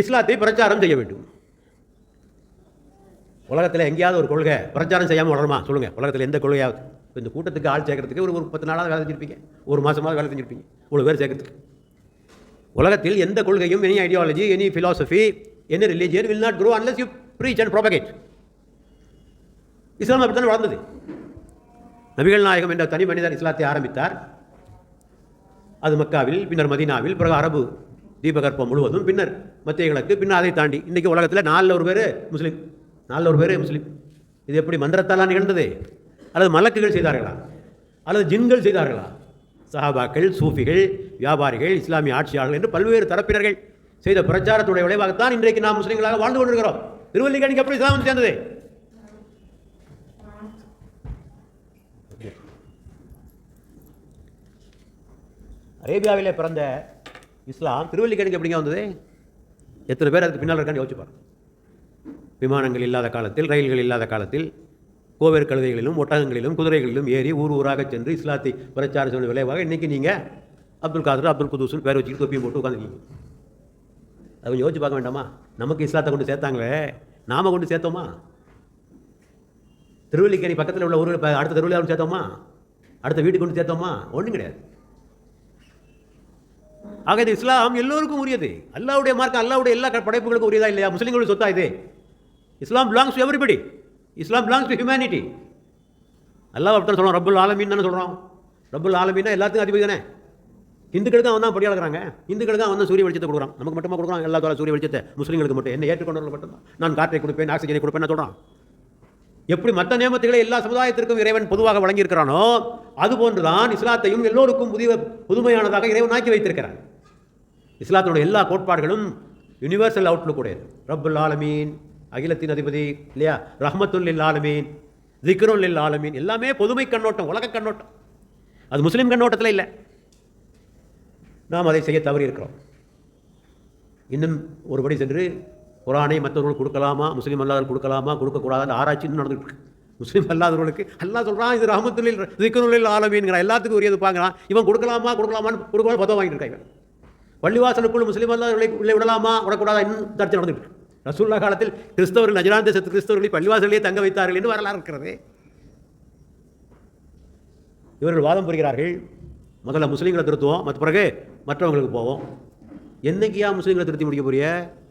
இஸ்லாத்தை பிரச்சாரம் செய்ய வேண்டும். உலகத்தில் எங்கேயாவது ஒரு கொள்கை பிரச்சாரம் செய்யாமல் வளருமா? சொல்லுங்கள் உலகத்தில் எந்த கொள்கையாவது? இந்த கூட்டத்துக்கு ஆள் சேர்க்கறதுக்கு ஒரு ஒரு பத்து நாளாவது வேலை செஞ்சுருப்பீங்க. ஒரு மாதமாவது வேலை செஞ்சுருப்பீங்க. இவ்வளோ பேர் சேர்க்கறதுக்கு. உலகத்தில் எந்த கொள்கையும் any ideology any philosophy any religion will not grow unless you preach and propagate. இஸ்லாம் அப்படித்தான் வளர்ந்தது? நபிகள் நாயகம் என்ற தனி மனிதர் இஸ்லாத்தை ஆரம்பித்தார். அது மக்காவில் பின்னர் மதீனாவில் பிறகு அரபு தீபகற்பம் முழுவதும் பின்னர் மத்திய கிழக்கு பின்னர் அதை தாண்டி இன்றைக்கி உலகத்தில் நாலில் ஒரு பேர் முஸ்லீம். நாலில் ஒரு பேர் முஸ்லீம். இது எப்படி மந்திரத்தாலா நிகழ்ந்தது? அல்லது மலக்குகள் செய்தார்களா? அல்லது ஜின்கள் செய்தார்களா? சஹாபாக்கள் சூஃபிகள் வியாபாரிகள் இஸ்லாமிய ஆட்சியாளர்கள் என்று பல்வேறு தரப்பினர்கள் செய்த பிரச்சாரத்துடைய விளைவாகத்தான் இன்றைக்கு நாம் முஸ்லீம்களாக வாழ்ந்து கொண்டிருக்கிறோம். திருவல்லிக்கணிக்கு எப்படி இஸ்லாம் சேர்ந்தது? அரேபியாவிலே பிறந்த இஸ்லாம் திருவல்லிக்கணிக்கு எப்படிங்க வந்தது? எத்தனை பேர் அதுக்கு பின்னால் இருக்கான்னு யோசிச்சு பாருங்க. விமானங்கள் இல்லாத காலத்தில் ரயில்கள் இல்லாத காலத்தில் கோவேர் கழுதைகளிலும் ஒட்டகங்களிலும் குதிரைகளிலும் ஏறி ஊர் ஊராக சென்று இஸ்லாத்தை பிரச்சார சொன்ன விளைவாக இன்றைக்கி நீங்கள் அப்துல் காதர் அப்துல் குதூஸ்னு பேர் வச்சுக்கிட்டு தொப்பியும் போட்டு உட்காந்துருக்கீங்க அதை கொஞ்சம் யோசிச்சு பார்க்க வேண்டாமா? நமக்கு இஸ்லாத்தை கொண்டு சேர்த்தாங்களே நாம் கொண்டு சேர்த்தோமா? திருவல்லிக்கேணி பக்கத்தில் உள்ள ஊரில் அடுத்த தெருவில் சேர்த்தோமா? அடுத்த வீட்டுக்கு கொண்டு சேர்த்தோமா? ஒன்றும் கிடையாது. ஆக இது இஸ்லாம் எல்லோருக்கும் உரியது. அல்லாவுடைய மார்க்கம் அல்லாவுடைய எல்லா படைப்புகளுக்கும் உரியதா இல்லையா? முஸ்லீம்களுக்கு சொத்தா இது. Islam belongs to everybody Islam belongs to humanity அல்லாஹ் அப்படி சொல்கிறோம் ரப்புல் ஆலமீன் தானே சொல்கிறோம் ரப்புல் ஆலமீன்னா எல்லாத்துக்கும் அதிபதி தானே. இந்துக்களுக்கு அவன் தான் படியாளர்கிறாங்க இந்துக்களுக்கு அவன் தான் சூரிய வெளிச்சத்தை கொடுக்குறான். நமக்கு மட்டுமா கொடுக்குறான்? எல்லா தோல சூரிய வெளிச்சத்தை. முஸ்லீம்களுக்கு மட்டும். என்ன ஏற்றுக்கொண்டவர்கள் மட்டும்தான். நான் காற்றை கொடுப்பேன் ஆக்சிஜனை கொடுப்பேன் சொல்கிறான் எப்படி மற்ற நியமத்துகளை எல்லா சமுதாயத்திற்கும் இறைவன் பொதுவாக வழங்கியிருக்கிறானோ அதுபோன்றுதான் இஸ்லாத்தையும் எல்லோருக்கும் புதிய புதுமையானதாக இறைவன் ஆக்கி வைத்திருக்கிறான் இஸ்லாத்தினுடைய எல்லா கோட்பாடுகளும் யுனிவர்சல் அவுட்லுக் உடையது. ரப்புல் ஆலமீன் அகிலத்தின் அதிபதி இல்லையா? ரஹ்மத்துல்லில் ஆலமீன் திக்ருல்லில் ஆலமீன் எல்லாமே பொதுமை கண்ணோட்டம் உலக கண்ணோட்டம். அது முஸ்லீம் கண்ணோட்டத்தில் இல்லை. நாம் அதை செய்ய தவறி இருக்கிறோம். இன்னும் ஒருபடி சென்று குரானை மற்றவர்கள் கொடுக்கலாமா முஸ்லீம் அல்லாதவர்கள் கொடுக்கலாமா கொடுக்கக்கூடாது ஆராய்ச்சி இன்னும் நடந்துட்டு முஸ்லீம் அல்லாதவர்களுக்கு அல்லா சொல்கிறான் இது ரஹமத்துல்லில் திக்ருல்லில் ஆலமீன்கிறான் எல்லாத்துக்கும் உரியது பார்க்குறான் இவன் கொடுக்கலாமா கொடுக்கலாமான்னு கொடுக்கணும் பதம் வாங்கிட்டு இருக்காங்க பள்ளிவாசலுக்குள் முஸ்லீம் அல்லாதவர்களை உள்ளே விடலாமா? விடக்கூடாதா? இன்னும் சர்ச்சை நடந்துட்டு ரசூல்லா காலத்தில் கிறிஸ்தவர்கள் நஜரான் தேசத்து கிறிஸ்தவர்களை பள்ளிவாசலே தங்க வைத்தார்கள் என்று வரலாறு இருக்கிறது. இவர்கள் வாதம் புரிகிறார்கள். முதல்ல முஸ்லீம்களை திருத்துவோம். மற்ற பிறகு மற்றவங்களுக்கு போவோம். என்னைக்கியா முஸ்லீம்களை திருத்தி முடிக்க போறிய?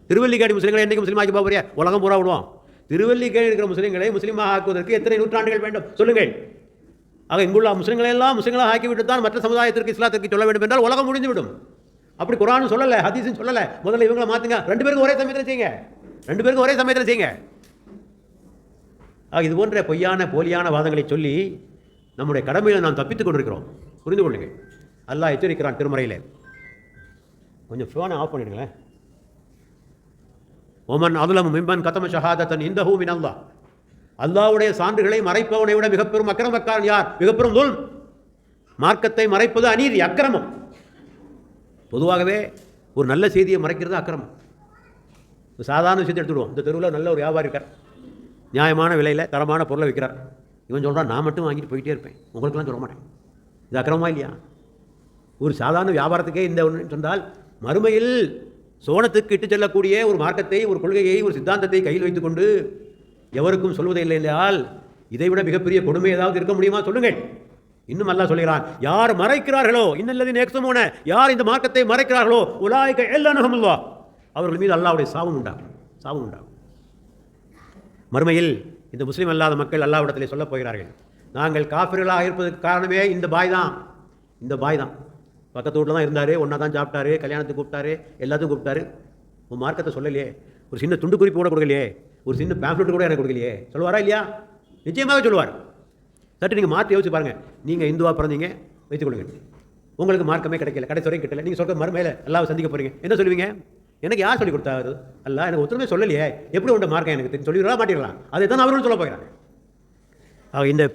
திருவல்லிக்காடி முஸ்லீம்களை என்னைக்கு முஸ்லீம் ஆக்கி போறிய? உலகம் பூரா விடுவோம். திருவல்லிக்காடி இருக்கிற முஸ்லீம்களை முஸ்லீமாக ஆக்குவதற்கு எத்தனை நூற்றாண்டுகள் வேண்டும்? சொல்லுங்கள். ஆக இங்குள்ள முஸ்லீம்களை எல்லாம் முஸ்லீம்களாக ஆக்கிவிட்டு தான் மற்ற சமுதாயத்திற்கு இஸ்லாத்திற்கு சொல்ல வேண்டும் என்றால் உலகம் முடிந்துவிடும். அப்படி குரானும் சொல்லலை ஹதீஸும் சொல்லலை. முதல்ல இவங்களை மாற்றுங்க ரெண்டு பேருக்கும் ஒரே சமயத்தில் செய்யுங்க. ரெண்டு பேருக்கும் ஒரே சமயத்தில் செய்யுங்க. ஆக இது போன்ற பொய்யான போலியான வாதங்களை சொல்லி நம்முடைய கடமையில் நாம் தப்பித்துக் கொண்டிருக்கிறோம். புரிந்து கொள்ளுங்கள் அல்லாஹ் எச்சரிக்கிறான் திருமறையில். கொஞ்சம் ஃபோனை ஆஃப் பண்ணிடுங்களேன். ஒமன் அதுலம் மிம்பன் கதம ஷஹாதத்தன் இந்த ஹூமின் அல்லா அல்லாவுடைய சான்றுகளை மறைப்பவனை விட மிகப்பெரும் அக்கிரமக்காரன் யார்? மிகப்பெரும் துல் மார்க்கத்தை மறைப்பது அநீதி அக்கிரமம். பொதுவாகவே ஒரு நல்ல செய்தியை மறைக்கிறது அக்கிரமம். சாதாரண விஷயத்தை எடுத்துடுவோம். இந்த தெருவில் நல்ல ஒரு வியாபாரி இருக்கார். நியாயமான விலையில் தரமான பொருளை விற்கிறார். இவன் சொல்கிறான் நான் மட்டும் வாங்கிட்டு போயிட்டே இருப்பேன். உங்களுக்கெல்லாம் சொல்ல மாட்டேன். இது அக்கிரமமா இல்லையா? ஒரு சாதாரண வியாபாரத்துக்கே இந்த ஒன்று சொன்னால் மறுமையில் சோனத்துக்கு இட்டு செல்லக்கூடிய ஒரு மார்க்கத்தை ஒரு கொள்கையை ஒரு சித்தாந்தத்தை கையில் வைத்துக்கொண்டு எவருக்கும் சொல்வதை இல்லை என்றால் இதைவிட மிகப்பெரிய கொடுமை ஏதாவது இருக்க முடியுமா? சொல்லுங்கள். இன்னும் அல்லா சொல்கிறான் யார் மறைக்கிறார்களோ? இன்னல்லது நேக்ஸமோன யார் இந்த மார்க்கத்தை மறைக்கிறார்களோ? உலாய்க்க எல்லா அவர்கள் மீது அல்லாவுடைய சாபம் உண்டாகும் சாபம் உண்டாகும் மறுமையில் இந்த முஸ்லீம் அல்லாத மக்கள் அல்லாவிடத்திலே சொல்லப் போகிறார்கள் நாங்கள் காஃபிர்களாக இருப்பதற்கு காரணமே இந்த பாய் தான். இந்த பாய் தான். பக்கத்து வீட்டில் தான் இருந்தார் ஒன்றா தான் சாப்பிட்டாரு கல்யாணத்துக்கு கூப்பிட்டாரு எல்லாத்தையும் கூப்பிட்டாரு. உன் மார்க்கத்தை சொல்லலையே. ஒரு சின்ன துண்டு குறிப்பு கூட கொடுக்கலையே. ஒரு சின்ன பேம்ப்ளெட் கூட எனக்கு கொடுக்கலையே. சொல்லுவாரா இல்லையா? நிச்சயமாகவே சொல்லுவார். சற்று நீங்கள் மாற்றி யோசிச்சு பாருங்கள் நீங்கள் இந்துவாக பிறந்தீங்க வைத்துக்கொள்ளுங்க உங்களுக்கு மார்க்கமே கிடைக்கல கடைசி வரைக்கும் கிட்டல. நீங்கள் சொல்கிற மறுமையில் எல்லாம் சந்திக்க போகிறீங்க என்ன சொல்லுவீங்க? எனக்கு யார் சொல்லி கொடுத்தாரு அல்ல எனக்கு ஒத்துமே சொல்லலையே. எப்படி உண்ட மார்க்கம் எனக்கு தெரியும் சொல்லிவிடா மாட்டிடலாம்? அதை தான் அவர்களும் சொல்ல போகிறாங்க. ஆக இந்த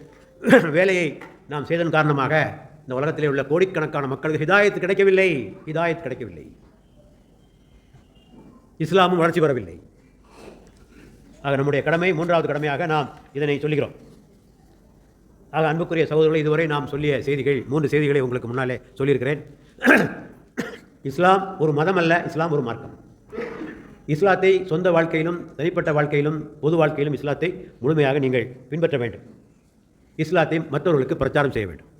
வேலையை நாம் செய்ததன் காரணமாக இந்த உலகத்திலே உள்ள கோடிக்கணக்கான மக்களுக்கு ஹிதாயத்து கிடைக்கவில்லை. ஹிதாயத் கிடைக்கவில்லை. இஸ்லாமும் வளர்ச்சி பெறவில்லை. ஆக நம்முடைய கடமை மூன்றாவது கடமையாக நாம் இதனை சொல்கிறோம் ஆக அன்புக்குரிய சகோதரர்களை இதுவரை நாம் சொல்லிய செய்திகள் மூன்று செய்திகளை உங்களுக்கு முன்னாலே சொல்லியிருக்கிறேன். இஸ்லாம் ஒரு மதம் அல்ல இஸ்லாம் ஒரு மார்க்கம். இஸ்லாத்தை சொந்த வாழ்க்கையிலும் தனிப்பட்ட வாழ்க்கையிலும் பொது வாழ்க்கையிலும் இஸ்லாத்தை முழுமையாக நீங்கள் பின்பற்ற வேண்டும். இஸ்லாத்தை மற்றவர்களுக்கு பிரச்சாரம் செய்ய வேண்டும்.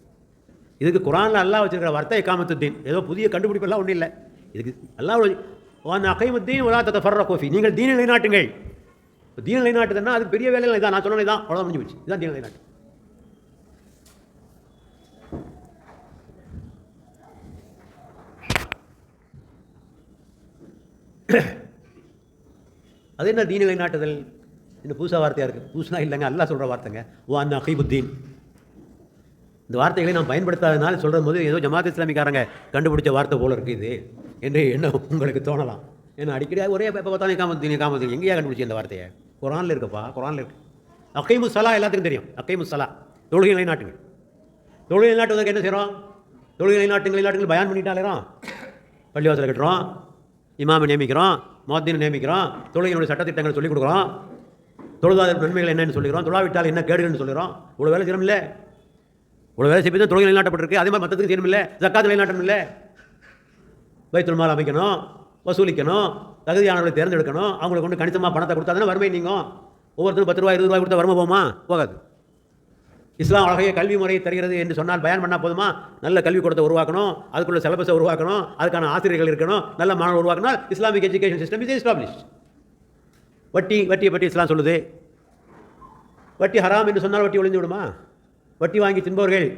இதுக்கு குரானில் அல்லாஹ் வச்சிருக்கிற வார்த்தை காமத்துத்தீன் ஏதோ புதிய கண்டுபிடிப்பெல்லாம் ஒன்றும் இல்லை. இதுக்கு அல்லாஹ் அகைமுத்தீன் உலா தத்த ஃபர்ர கோஃபி நீங்கள் தீன நிலைநாட்டுங்கள். இப்போ தீன நிலைநாட்டுதுன்னா அது பெரிய வேலையில் இதான் நான் சொன்னது தான் அவ்வளோ முடிஞ்சு போச்சு. இதான் தீன நிலைநாட்டு. அது என்ன தீன நிலைநாட்டுதல் இந்த புதுசாக வார்த்தையாக இருக்குது புதுசாக இல்லைங்க அல்லா சொல்கிற வார்த்தைங்க. ஓ அந்த அகைபுத்தீன். இந்த வார்த்தைகளை நாம் பயன்படுத்தாதனால சொல்கிற போது ஏதோ ஜமாத் இஸ்லாமிக்காரங்க கண்டுபிடிச்ச வார்த்தை போல இருக்குது இது. என்று என்ன உங்களுக்கு தோணலாம்? ஏன்னா அடிக்கடி ஒரே எப்போ பார்த்தாலும் காமத்தீங்க காமத்தீங்க எங்கேயா கண்டுபிடிச்சி இந்த வார்த்தையை? குரானில் இருக்குப்பா குரானில் இருக்கு. அக்கைமு சலா எல்லாத்துக்கும் தெரியும். அக்கைமு சலா தொழுகை நிலைநாட்டுங்கள். தொழுகை நிலைநாட்டுவதற்கு என்ன செய்கிறோம் தொழுகை நிலைநாட்டுங்கள் நிலைநாட்டுங்கள் பயன் பண்ணிட்டாலேறோம் பள்ளிவாசலை கட்டுறோம். இமாமை நியமிக்கிறோம் மோத்தினை நியமிக்கிறோம் தொழுகையினுடைய சட்டத்திட்டங்களை சொல்லிக் கொடுக்குறோம். தொழுதாத நன்மைகள் என்னென்னு சொல்லிக்கிறோம். தொழாவிட்டால் என்ன கேடுகள்னு சொல்லிக்கிறோம். இவ்வளோ வேலை செய்யணும் இல்லை இவ்வளோ வேலை செய்ய தொழுகை நிலைநாட்டப்பட்டிருக்கு. அதே மாதிரி மற்றத்துக்கு செய்யணும் இல்லை ஜக்காத்து நிலைநாட்டணும் இல்லை வைத்துல் மால் அமைக்கணும் வசூலிக்கணும் தகுதியானவர்களை தேர்ந்தெடுக்கணும். அவங்களுக்கு கொண்டு கணிசமாக பணத்தை கொடுத்தா தானே வறுமை நீங்கள் ஒவ்வொருத்தரும் பத்து ரூபா இருபது ரூபாய் கொடுத்தா வறுமை போமா போகாது. இஸ்லாம் அழகிய கல்வி முறையை தருகிறது என்று சொன்னால் பயன் பண்ணால் போதுமா? நல்ல கல்வி கூடத்தை உருவாக்கணும் அதுக்குள்ள சிலபஸை உருவாக்கணும் அதுக்கான ஆசிரியர்கள் இருக்கணும் நல்ல மாணவர் உருவாக்கணும். Islamic education system is establish வட்டி வட்டியை பற்றி இஸ்லாம் சொல்லுது. வட்டி ஹராம் என்று சொன்னால் வட்டி ஒளிந்து விடுமா? வட்டி வாங்கி தின்பவர்கள்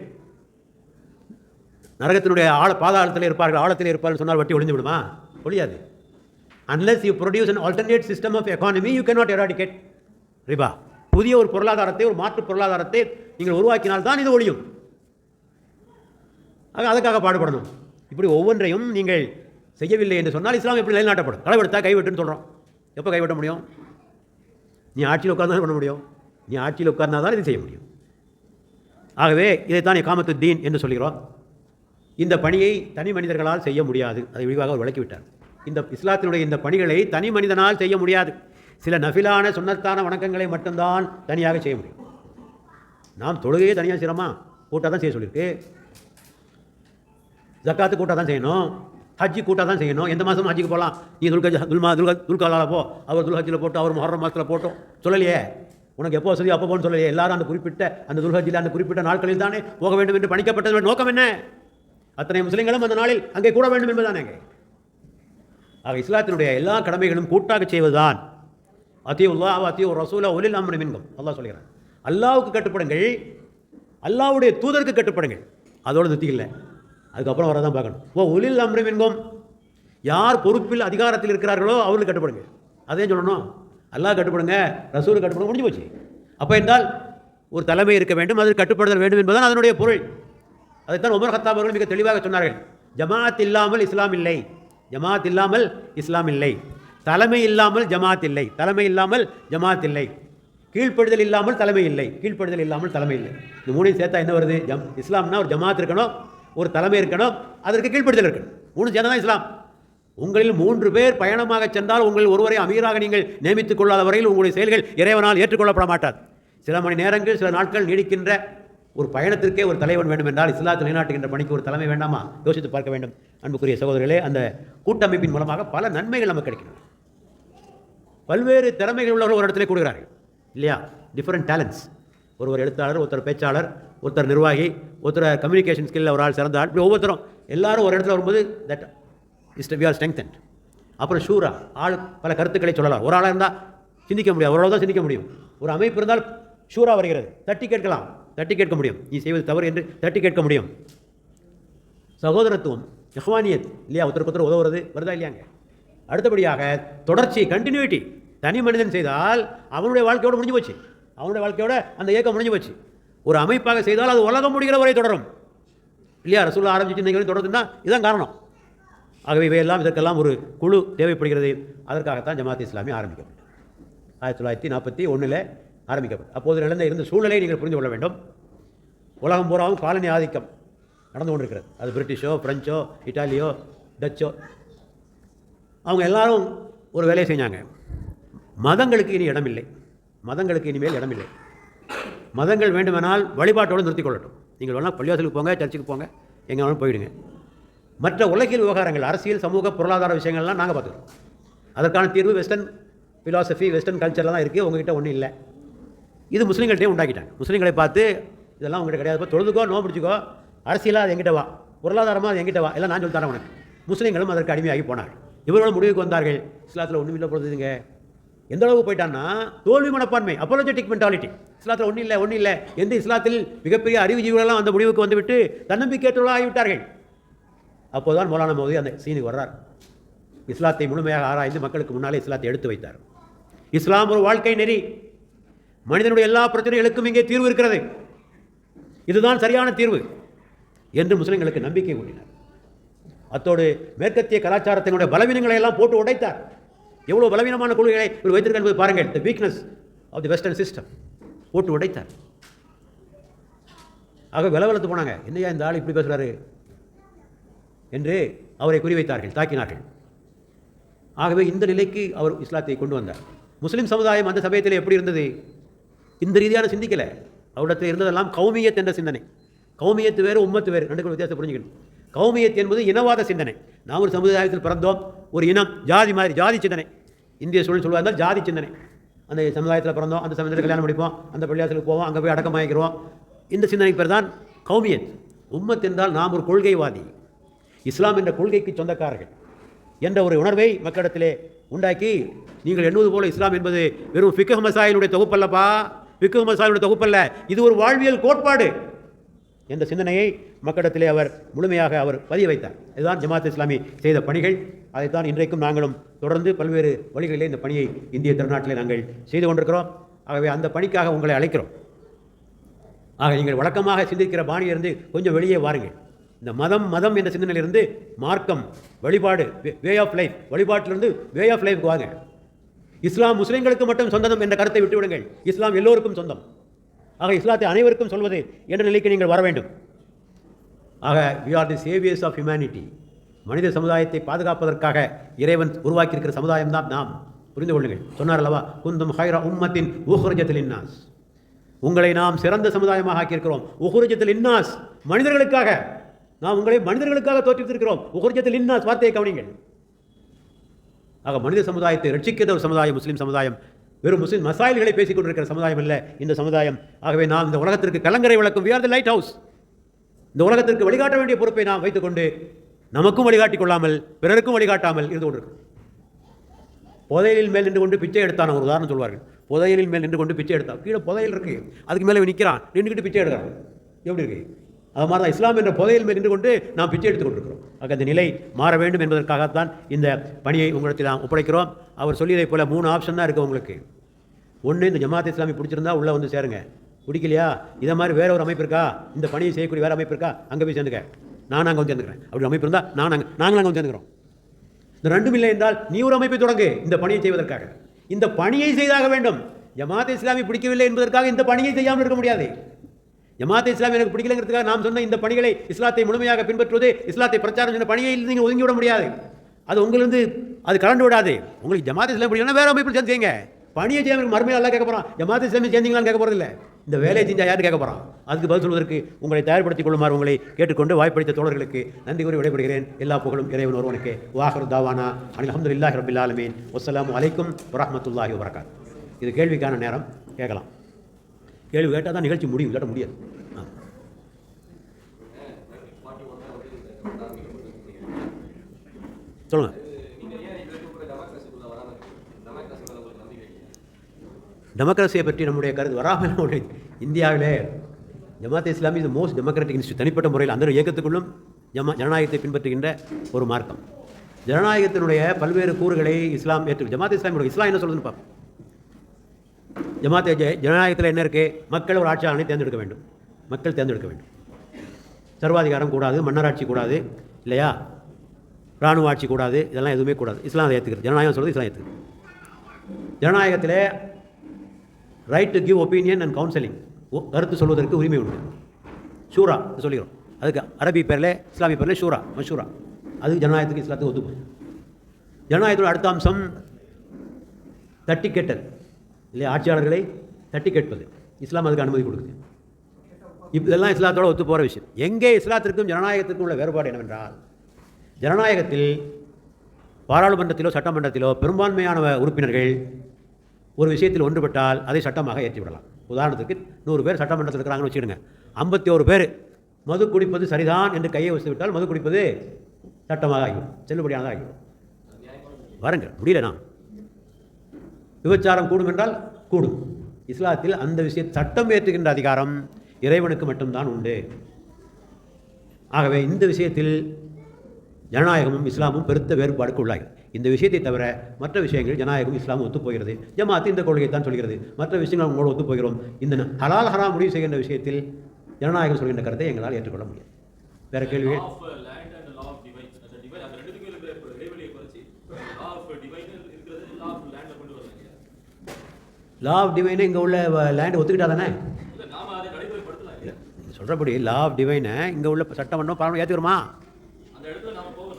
நரகத்தினுடைய ஆழ பாதாளத்தில் இருப்பார்கள் ஆழத்தில் இருப்பார்கள் சொன்னால் வட்டி ஒளிந்து விடுமா? ஒழியாது. Unless you produce an alternate system of economy you can not eradicate ரிபா புதிய ஒரு பொருளாதாரத்தை ஒரு மாற்று பொருளாதாரத்தை நீங்கள் உருவாக்கினால் தான் இது ஒழியும். ஆக அதுக்காக பாடுபடணும். இப்படி ஒவ்வொன்றையும் நீங்கள் செய்யவில்லை என்று சொன்னால் இஸ்லாம் எப்படி நிலைநாட்டப்படும்? களவெடுத்தா கைவிட்டுன்னு சொல்கிறோம் எப்போ கைவிட்ட முடியும்? நீ ஆட்சியில் உட்கார்ந்து பண்ண முடியும். நீ ஆட்சியில் உட்கார்ந்தால் தான் இது செய்ய முடியும். ஆகவே இதைத்தான் காமத்து தீன் என்று சொல்கிறோம். இந்த பணியை தனி மனிதர்களால் செய்ய முடியாது. அதை விரிவாக அவர் விளக்கிவிட்டார் இந்த இஸ்லாத்தினுடைய இந்த பணிகளை தனி மனிதனால் செய்ய முடியாது. சில நஃபிலான சுண்ணத்தான வணக்கங்களை மட்டும்தான் தனியாக செய்ய முடியும். நாம் தொழுகையே தனியாக செய்கிறோமா கூட்டாக தான் செய்ய சொல்லியிருக்கு. ஜக்காத்து கூட்டாக தான் செய்யணும். ஹஜ்ஜி கூட்டாக தான் செய்யணும். எந்த மாதமும் ஹஜ்ஜிக்கு போகலாம். நீ துல்கஜ் துல்மா துல்கா துல்காலால் போ. அவர் துல்ஹஜ்ஜில் போட்டு அவர் முஹர்ரம் மாதத்தில் போட்டோம். சொல்லலையே? உனக்கு எப்போ வசதி அப்போ போன்னு சொல்லலையே? எல்லாரும் அந்த குறிப்பிட்ட அந்த துல்ஹஜ்ஜில் அந்த குறிப்பிட்ட நாட்களில் தானே போக வேண்டும் என்று பணிக்கப்பட்டது. நோக்கம் என்ன? அத்தனை முஸ்லீம்களும் அந்த நாளில் அங்கே கூட வேண்டும் என்பதுதானே அங்கே? ஆக இஸ்லாத்தினுடைய எல்லா கடமைகளும் கூட்டாக செய்வதுதான் அத்தி உல்லா ரசூலா ஒலில் அம்ரு மின்கும். அல்லாஹ் சொல்கிறான். அல்லாவுக்கு கட்டுப்படுங்கள். அல்லாவுடைய தூதருக்கு கட்டுப்படுங்கள். அதோடு நிறுத்திக்கல. அதுக்கப்புறம் வரதான் பார்க்கணும். ஓ ஒலில் அம்ரு மின்கும். யார் பொறுப்பில் அதிகாரத்தில் இருக்கிறார்களோ அவர்களுக்கு கட்டுப்படுங்க அதே சொல்லணும். அல்லாஹ் கட்டுப்படுங்க. ரசூலுக்கு கட்டுப்படுங்க. முடிஞ்சு போச்சு. அப்போ என்றால் ஒரு தலைமை இருக்க வேண்டும். அதில் கட்டுப்படுதல் வேண்டும் என்பதுதான் அதனுடைய பொருள். அதைத்தான் உமர் ஹத்தாப் அவர்கள் மிக தெளிவாக சொன்னார்கள். ஜமாத் இல்லாமல் இஸ்லாம் இல்லை. ஜமாத் இல்லாமல் இஸ்லாம் இல்லை. தலைமை இல்லாமல் ஜமாத் இல்லை. தலைமை இல்லாமல் ஜமாத் இல்லை. கீழ்ப்படுதல் இல்லாமல் தலைமை இல்லை. கீழ்ப்படுதல் இல்லாமல் தலைமை இல்லை. இந்த மூணையும் சேர்த்தா என்ன வருது? ஜம் இஸ்லாம்னா ஒரு ஜமாத் இருக்கணும் ஒரு தலைமை இருக்கணும் அதற்கு கீழ்ப்படுதல் இருக்கணும். மூணு சேர்ந்தா தான் இஸ்லாம். உங்களில் மூன்று பேர் பயணமாக சென்றால் உங்களில் ஒருவரை அமீராக நீங்கள் நியமித்துக் கொள்ளாத வரையில் உங்களுடைய செயல்கள் இறைவனால் ஏற்றுக்கொள்ளப்பட மாட்டாது. சில மணி நேரங்கள் சில நாட்கள் நீடிக்கின்ற ஒரு பயணத்திற்கே ஒரு தலைவன் வேண்டும் என்றால் இஸ்லாத்தை நிலைநாட்டுகின்ற பணிக்கு ஒரு தலைமை வேண்டாமா? யோசித்து பார்க்க வேண்டும். அன்புக்குரிய சகோதரர்களே அந்த கூட்டமைப்பின் மூலமாக பல நன்மைகள் நமக்கு கிடைக்கின்றன. பல்வேறு திறமைகள் உள்ளவர்கள் ஒரு இடத்துல கொடுக்குறார்கள் இல்லையா? டிஃப்ரெண்ட் டேலண்ட்ஸ் ஒருவர் எழுத்தாளர் ஒருத்தர் பேச்சாளர் ஒருத்தர் நிர்வாகி ஒருத்தர் கம்யூனிகேஷன் ஸ்கில் ஒரு ஆள் சிறந்த ஆள் இப்படி ஒவ்வொருத்தரும் எல்லாரும் ஒரு இடத்துல வரும்போது that is we are strengthened அப்புறம் ஷூரா ஆள் பல கருத்துக்களை சொல்லலாம். ஒரு ஆளாக இருந்தால் சிந்திக்க முடியாது. ஒரு தான் சிந்திக்க முடியும். ஒரு அமைப்பு இருந்தால் ஷூரா வருகிறது. தட்டி கேட்கலாம். தட்டி கேட்க முடியும். நீ செய்வது தவறு என்று தட்டி கேட்க முடியும். சகோதரத்துவம் இஹ்வானியத். இல்லையா? ஒருத்தருக்கு ஒருத்தர் உதவுறது வருதா இல்லையாங்க? அடுத்தபடியாக தொடர்ச்சி கண்டினியூட்டி தனி மனிதன் செய்தால் அவனுடைய வாழ்க்கையோட முடிஞ்சு போச்சு. அவனுடைய வாழ்க்கையோட அந்த இயக்கம் முடிஞ்சு போச்சு. ஒரு அமைப்பாக செய்தால் அது உலகம் முடிகிற வரை தொடரும். இல்லையா? ரசூல்லா ஆரம்பிச்சு நீங்கள் தொடருதுன்னா இதுதான் காரணம். ஆகவே இவையெல்லாம் இதற்கெல்லாம் ஒரு குழு தேவைப்படுகிறது. அதற்காகத்தான் ஜமாத் இஸ்லாமி ஆரம்பிக்கப்பட்டது. ஆயிரத்தி தொள்ளாயிரத்தி நாற்பத்தி ஒன்றில் ஆரம்பிக்கப்பட்டது. அப்போது நடந்த இருந்த சூழ்நிலையை நீங்கள் புரிந்து கொள்ள வேண்டும். உலகம் பூராவும் காலனி ஆதிக்கம் நடந்து கொண்டிருக்கிறது. அது பிரிட்டிஷோ பிரெஞ்சோ இட்டாலியோ டச்சோ அவங்க எல்லாரும் ஒரு வேலையை செஞ்சாங்க. மதங்களுக்கு இனி இடமில்லை. மதங்களுக்கு இனிமேல் இடமில்லை. மதங்கள் வேண்டுமானால் வழிபாட்டோடு நிறுத்திக் கொள்ளட்டும். நீங்கள் வேணால் பள்ளிவாசலுக்கு போங்க சர்ச்சுக்கு போங்க எங்கே வேணாலும் போயிடுங்க. மற்ற உலகியல் விவகாரங்கள் அரசியல் சமூக பொருளாதார விஷயங்கள்லாம் நாங்கள் பார்த்துக்கிறோம். அதற்கான தீர்வு வெஸ்டர்ன் ஃபிலாசபி வெஸ்டர்ன் கல்ச்சரில் தான் இருக்குது உங்ககிட்ட ஒன்றும் இல்லை. இது முஸ்லீம்கள்ட்டே உண்டாக்கிட்டாங்க. முஸ்லீம்களை பார்த்து இதெல்லாம் உங்கள்கிட்ட கிடையாது. இப்போ தொழுதுக்கோ நோ பிடிச்சிக்கோ அரசியலாக அது எங்கிட்ட வா. பொருளாதாரமாக அது எங்கிட்ட வா. எல்லாம் நான் சொல்லி தரேன் உனக்கு. முஸ்லீம்களும் அதற்கு அடிமையாகி போனார்கள். இவர்களும் முடிவுக்கு வந்தார்கள். இஸ்லாத்தில் ஒன்றும் இல்லை பொழுதுங்க எந்த அளவுக்கு போயிட்டான்னா தோல்வி மனப்பான்மை அப்பாலஜெட்டிக் மென்டாலிட்டி இஸ்லாத்தில் ஒன்றும் இல்லை ஒன்றும் இல்லை. எந்த இஸ்லாத்தில் மிகப்பெரிய அறிவுஜீவிகளெல்லாம் அந்த முடிவுக்கு வந்துவிட்டு தன்னம்பிக்கையற்றவர்களாக ஆகிவிட்டார்கள் அப்போதான் மௌலானா மோதி அந்த சீனுக்கு வர்றார். இஸ்லாத்தை முழுமையாக ஆராய்ந்து மக்களுக்கு முன்னாலே இஸ்லாத்தை எடுத்து வைத்தார். இஸ்லாம் ஒரு வாழ்க்கை நெறி. மனிதனுடைய எல்லா பிரச்சனைகளுக்கும் இங்கே தீர்வு இருக்கிறது. இதுதான் சரியான தீர்வு என்று முஸ்லிம்களுக்கு நம்பிக்கை கூட்டினார் அத்தோடு மேற்கத்திய கலாச்சாரத்தினுடைய பலவீனங்களை எல்லாம் போட்டு உடைத்தார். எவ்வளவு பலவீனமான கொள்கைகளை இவர் வைத்திருக்க என்பது பாருங்கள். The weakness of the western system போட்டு உடைத்தார். ஆக விலவலத்து போனாங்க. என்னையா இந்த ஆள் இப்படி பேசுகிறாரு என்று அவரை குறிவைத்தார்கள் தாக்கினார்கள். ஆகவே இந்த நிலைக்கு அவர் இஸ்லாத்தை கொண்டு வந்தார். முஸ்லீம் சமுதாயம் அந்த சமயத்தில் எப்படி இருந்தது? இந்த ரீதியான சிந்திக்கலை. அவரிடத்தில் இருந்ததெல்லாம் கௌமியத் என்ற சிந்தனை. கௌமியத்து வேறு உம்மத்து வேறு. ரெண்டுக்கும் வித்தியாசம் புரிஞ்சுக்கணும். கௌமியத் என்பது இனவாத சிந்தனை. நாம் ஒரு சமுதாயத்தில் பிறந்தோம் ஒரு இனம் ஜாதி மாதிரி ஜாதி சிந்தனை. இந்திய சூழல் சொல்லுவாங்க ஜாதி சிந்தனை. அந்த சமுதாயத்தில் பிறந்தோம் அந்த சமயத்தில் கல்யாணம் முடிப்போம் அந்த பள்ளியாசலுக்கு போவோம் அங்கே போய் அடக்கம் வாங்கிக்கிறோம். இந்த சிந்தனைக்கு பேர் தான் கௌமியத். உம்மத் என்றால் நாம் ஒரு கொள்கைவாதி. இஸ்லாம் என்ற கொள்கைக்கு சொந்தக்காரர்கள். என்ற ஒரு உணர்வை மக்களிடத்திலே உண்டாக்கி நீங்கள் எண்ணுவது போல இஸ்லாம் என்பது வெறும் ஃபிக்கு மசாயிலுடைய தொகுப்பல்லப்பா. ஃபிக்கு மசாயிலுடைய தொகுப்பல்ல. இது ஒரு வாழ்வியல் கோட்பாடு. என்ற சிந்தனையை மக்களிடத்திலே அவர் முழுமையாக அவர் பதிய வைத்தார். இதுதான் ஜமாத் இஸ்லாமி செய்த பணிகள். அதைத்தான் இன்றைக்கும் நாங்களும் தொடர்ந்து பல்வேறு வழிகளிலே இந்த பணியை இந்திய திருநாட்டிலே நாங்கள் செய்து கொண்டிருக்கிறோம். ஆகவே அந்த பணிக்காக உங்களை அழைக்கிறோம். ஆக நீங்கள் வழக்கமாக சிந்திக்கிற பாணியிலிருந்து கொஞ்சம் வெளியே வாருங்கள். இந்த மதம் மதம் என்ற சிந்தனையிலிருந்து மார்க்கம் வழிபாடு வே ஆஃப் லைஃப் வழிபாட்டிலிருந்து வே ஆஃப் லைஃப்க்கு வாங்க. இஸ்லாம் முஸ்லீம்களுக்கு மட்டும் சொந்தம் என்ற கருத்தை விட்டுவிடுங்கள். இஸ்லாம் எல்லோருக்கும் சொந்தம். ஆக இஸ்லாத்தை அனைவருக்கும் சொல்வது என்ற நிலைக்கு நீங்கள் வர வேண்டும். ஆக we are the saviours of humanity மனித சமுதாயத்தை பாதுகாப்பதற்காக இறைவன் உருவாக்கியிருக்கிற சமுதாயம் தான் நாம். புரிந்து கொள்ளுங்கள். சொன்னார் அல்லவா குந்தும் ஹைரா உம்மத்தின் ஊஹ்ரஜத்தில் இன்னாஸ் உங்களை நாம் சிறந்த சமுதாயமாக ஆக்கியிருக்கிறோம். உஹுரஜத்தில் இன்னாஸ் மனிதர்களுக்காக. நாம் உங்களை மனிதர்களுக்காக தோற்றுவித்திருக்கிறோம். உஹுரஜத்தில் இன்னாஸ் வார்த்தையை கவனிங்கள் ஆக மனித சமுதாயத்தை ரட்சிக்கிற ஒரு சமுதாயம் முஸ்லீம் சமுதாயம் வெறும் முஸ்லீம் மசாயில்களை பேசிக் கொண்டிருக்கிற சமுதாயம் அல்ல. இந்த சமுதாயம். ஆகவே நாம் இந்த உலகத்திற்கு கலங்கரை விளக்கும். We are the lighthouse இந்த உலகத்திற்கு வழிகாட்ட வேண்டிய பொறுப்பை நாம் வைத்துக்கொண்டு நமக்கும் வழிகாட்டி கொள்ளாமல் பிறருக்கும் வழிகாட்டாமல் இருந்து கொண்டிருக்கிறோம். புதையலில் மேல் நின்று கொண்டு பிச்சை எடுத்தான் ஒரு உதாரணம் சொல்வார்கள். புதையலில் மேல் நின்று கொண்டு பிச்சை எடுத்தான். கீழே புதையல் இருக்கு. அதுக்கு மேலே நிற்கிறான் நின்றுக்கிட்டு பிச்சை எடுக்கிறான். எப்படி இருக்கு? அது மாதிரி தான் இஸ்லாம் என்ற புதையில் மேல் நின்று கொண்டு நாம் பிச்சை எடுத்துக் கொண்டிருக்கிறோம். ஆக அந்த நிலை மாற வேண்டும் என்பதற்காகத்தான் இந்த பணியை உங்களிடத்தில் நாம் ஒப்படைக்கிறோம். அவர் சொல்லியதைப் போல மூணு ஆப்ஷன் தான் இருக்குது உங்களுக்கு. ஒன்று இந்த ஜமாத் இஸ்லாமி பிடிச்சிருந்தா உள்ளே வந்து சேருங்க. பிடிக்கலையா? இதை மாதிரி வேற ஒரு அமைப்பு இருக்கா? இந்த பணியை செய்யக்கூடிய வேறு அமைப்பு இருக்கா? அங்கே போய் சேர்ந்துக்க. நான் அங்கே வந்து சேர்ந்துக்கிறேன். அப்படி ஒரு அமைப்பு இருந்தால் நான் அங்கே நாங்களும் அங்கே வந்து சேர்ந்துக்கிறோம். இந்த ரெண்டும் இல்லை என்றால் நீ ஒரு அமைப்பை தொடங்கு இந்த பணியை செய்வதற்காக. இந்த பணியை செய்தாக வேண்டும். ஜமாத் இஸ்லாமி பிடிக்கவில்லை என்பதற்காக இந்த பணியை செய்யாமல் இருக்க முடியாது. ஜமாத் இஸ்லாம் எனக்கு பிடிக்கலங்கிறதுக்காக நாம் சொன்ன இந்த பணிகளை இஸ்லாத்தை முழுமையாக பின்பற்றுவது இஸ்லாத்தை பிரச்சாரம் செய்த பணியை நீங்கள் ஒதுங்கி விட முடியாது. அது உங்களிருந்து அது கலந்து விடாது. உங்களுக்கு ஜமாத் இஸ்லாம் பிடிக்கலன்னா வேற அமைப்பில் சேர்ந்து செய்யுங்க. பணியை செய்ய மறுமையாக எல்லாம் கேட்க போகிறான் ஜமாத் இஸ்லாமி சேர்ந்தீங்களான்னு கேட்க போகிறதில்ல இந்த வேலையை செஞ்சால் யார் கேட்க போகிறான் அதுக்கு பதில் சொல்வதற்கு உங்களை தயார்படுத்திக் கொள்ளுமாறு உங்களை கேட்டுக்கொண்டு வாய்ப்பளித்த தோழர்களுக்கு நன்றி கூறி விடைபெறுகிறேன். எல்லா புகழும் இறைவன் ஒருவனுக்கு. வாஹர் தாவானா அனில் அஹமதுல்லாஹி ரபில் ஆலமீன். வசலாம் அலைக்கும் வரமத்துல்லாஹி வரகாத் இது கேள்விக்கான நேரம். கேட்கலாம். கேள்வி கேட்டால் தான் நிகழ்ச்சி முடியும் இல்லாட்ட முடியாது. ஆ. சொல்லுங்க. டெமோக்ரஸியை பற்றி நம்முடைய கருத்து வராமல் இந்தியாவிலே ஜமாத் இஸ்லாமி இது மோஸ்ட் டெமோக்ராட்டிக் இன்ஸ்டியூட் தனிப்பட்ட முறையில் அந்த இயக்கத்துக்குள்ளும் ஜமா ஜனநாயகத்தை பின்பற்றுகின்ற ஒரு மார்க்கம். ஜனநாயகத்தினுடைய பல்வேறு கூறுகளை இஸ்லாம் ஏற்று ஜமாத் இஸ்லாமியோட இஸ்லாம் என்ன சொல்லுதுன்னு பார்ப்போம். ஜமாத் ஜனநாயகத்தில் என்ன இருக்குது மக்கள் ஒரு ஆட்சியாளனை தேர்ந்தெடுக்க வேண்டும். மக்கள் தேர்ந்தெடுக்க வேண்டும். சர்வாதிகாரம் கூடாது மன்னராட்சி கூடாது இல்லையா? இராணுவ ஆட்சி கூடாது இதெல்லாம் எதுவுமே கூடாது. இஸ்லாம் அதை ஏற்றுக்கிறது ஜனநாயகம் சொல்கிறது இஸ்லாம் ஏற்றுக்கிறது ஜனநாயகத்தில் right to give opinion and counselling கருத்து சொல்வதற்கு உரிமை உண்டு. ஷூரா சொல்லிக்கிறோம். அதுக்கு அரபி பேரில் இஸ்லாமிய பேரில் ஷூரா மஷூரா. அது ஜனநாயகத்துக்கு இஸ்லாத்துக்கு ஒத்துப்போம். ஜனநாயகத்தோட அடுத்த அம்சம் தட்டி கேட்டல் இல்லையா? ஆட்சியாளர்களை தட்டி கேட்பது இஸ்லாம் அதுக்கு அனுமதி கொடுக்குது. இதெல்லாம் இஸ்லாத்தோட ஒத்து போகிற விஷயம். எங்கே இஸ்லாத்திற்கும் ஜனநாயகத்திற்கும் உள்ள வேறுபாடு என்னவென்றால் ஜனநாயகத்தில் பாராளுமன்றத்திலோ சட்டமன்றத்திலோ பெரும்பான்மையான உறுப்பினர்கள் ஒரு விஷயத்தில் ஒன்றுபட்டால் அதை சட்டமாக ஏற்றிவிடலாம். உதாரணத்துக்கு நூறு பேர் சட்டமன்றத்தில் இருக்கிறாங்கன்னு வச்சுக்கிடுங்க. ஐம்பத்தி ஒரு பேர் மது குடிப்பது சரிதான் என்று கையை வச்சு விட்டால் மது குடிப்பது சட்டமாக ஆகிவிடும். செல்லுபடியானதாக ஆகிவிடும். வரங்க முடியல நான் விபச்சாரம் கூடும் என்றால் கூடும் இஸ்லாத்தில் அந்த விஷய சட்டம் ஏற்றுகின்ற அதிகாரம் இறைவனுக்கு மட்டும்தான் உண்டு. ஆகவே இந்த விஷயத்தில் ஜனநாயகமும் இஸ்லாமும் பெருத்த வேறுபாடுக்கு உள்ளாகி. இந்த விஷயத்தை தவிர மற்ற விஷயங்கள் ஜனநாயகம் இஸ்லாமும் ஒத்துப்போகிறது. ஜமாத்து இந்த கொள்கையை தான் சொல்கிறது. மற்ற விஷயங்கள் உங்களோடு ஒத்துப்போகிறோம். இந்த ஹலால் ஹலா முடிவு செய்கின்ற விஷயத்தில் ஜனநாயகம் சொல்கின்ற கருத்தை எங்களால் ஏற்றுக்கொள்ள முடியாது. வேற கேள்விகள்? லா ஆஃப் டிவைனை இங்கே உள்ள லேண்ட் ஒத்துக்கிட்டா தானே இல்ல நாம அதை நடைமுறைப்படுத்தலாம் இல்ல. சொல்கிறபடி லா ஆஃப் டிவைனை இங்கே உள்ள சட்டமன்றம் பாராளுமன்றம் ஏற்றுக்கிறோமா.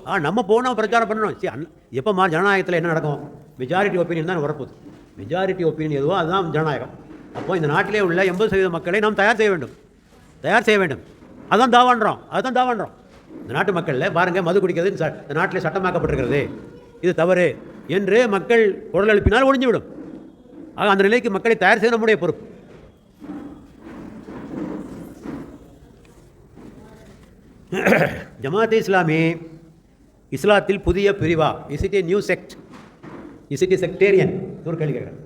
ஆ நம்ம போனோம் பிரச்சாரம் பண்ணணும். சரி அன் எப்போம்மா ஜனநாயகத்தில் என்ன நடக்கும்? மெஜாரிட்டி ஒப்பீனியன் தான் வரப்போகுது. மெஜாரிட்டி ஒப்பீனியன் எதுவோ அதுதான் ஜனநாயகம். அப்போ இந்த நாட்டிலே உள்ள எண்பது சதவீத மக்களை நாம் தயார் செய்ய வேண்டும். தயார் செய்ய வேண்டும். அதான் தாவான்றோம் அதுதான் தாவான்றோம் இந்த நாட்டு மக்களில் பாருங்கள் மது குடிக்கிறது இந்த நாட்டிலே சட்டமாக்கப்பட்டிருக்கிறது. இது தவறு. என்று மக்கள் குரல் எழுப்பினால் ஒழிஞ்சுவிடும். ஆக அந்த நிலைக்கு மக்களை தயார் செய்ய நம்முடைய பொறுப்பு. ஜமாத் இஸ்லாமி இஸ்லாத்தில் புதிய பிரிவா is it a new sect is it a sectarian ஒரு கேள்வி கேட்குறேன்.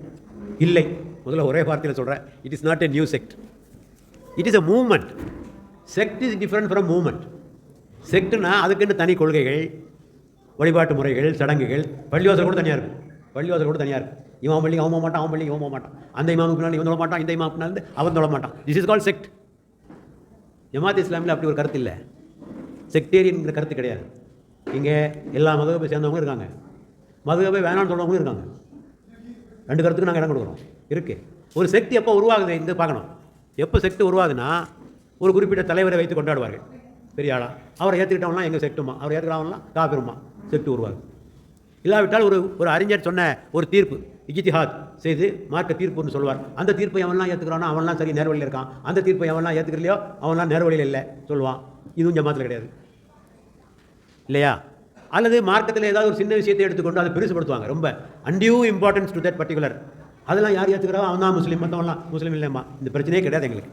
இல்லை. முதல்ல ஒரே வார்த்தையில் சொல்கிறேன் it is not a new sect it is a movement sect is different from movement செக்ட்னா அதுக்குன்னு தனி கொள்கைகள் வழிபாட்டு முறைகள் சடங்குகள் பள்ளிவாசல் கூட தனியாக இருக்கும். பள்ளிவாசல் கூட தனியாக இருக்கும். இவன் பள்ளி அவன் மாட்டான் அவன் பள்ளி இவன் போக மாட்டான். அந்த இமாமுக்கு இவன் தொட மாட்டான் இந்த இமாமுக்கு பின்னாடி அவன் தொட மாட்டான். This is call sect Jamaat இஸ்லாமில் அப்படி ஒரு கருத்து இல்லை. செக்டேரியன்கிற கருத்து கிடையாது. இங்கே எல்லா மதகப்பை சேர்ந்தவங்க இருக்காங்க. மதகப்பை வேணாம்னு சொன்னவங்களும் இருக்காங்க. ரெண்டு கருத்துக்கு நாங்கள் இடம் கொடுக்குறோம். இருக்குது ஒரு சக்தி எப்போ உருவாகுது இந்த பார்க்கணும். எப்போ செக்ட் உருவாகுதுன்னா ஒரு குறிப்பிட்ட தலைவரை வைத்து கொண்டாடுவார்கள். பெரிய ஆளா. அவரை ஏற்றுக்கிட்டவங்களாம் எங்கள் செக்ட்டுமா அவர் ஏற்றுக்கிறவங்களாம் காப்பிருமா? செக்ட் உருவாகுது. இல்லாவிட்டால் ஒரு ஒரு அறிஞர் சொன்ன ஒரு தீர்ப்பு இஜித்திஹாத் செய்து மார்க்க தீர்ப்புன்னு சொல்லுவார் அந்த தீர்ப்பை எவன்லாம் ஏற்றுக்கிறானோ அவன்லாம் சரி நேர்வழியில் இருக்கான். அந்த தீர்ப்பை எவன்லாம் ஏற்றுக்கலையோ அவன்லாம் நேர்வழியில் இல்லை சொல்லுவான் இதுவும் ஜமாத்தில் கிடையாது. இல்லையா? அல்லது மார்க்கத்தில் ஏதாவது ஒரு சின்ன விஷயத்தை எடுத்துக்கொண்டு அதை பெருசுப்படுத்துவாங்க ரொம்ப undue importance to that particular அதெல்லாம் யார் ஏற்றுக்கிறா அவன் தான் முஸ்லீம் மற்றவன்லாம் முஸ்லீம் இல்லைம்மா. இந்த பிரச்சனையே கிடையாது எங்களுக்கு.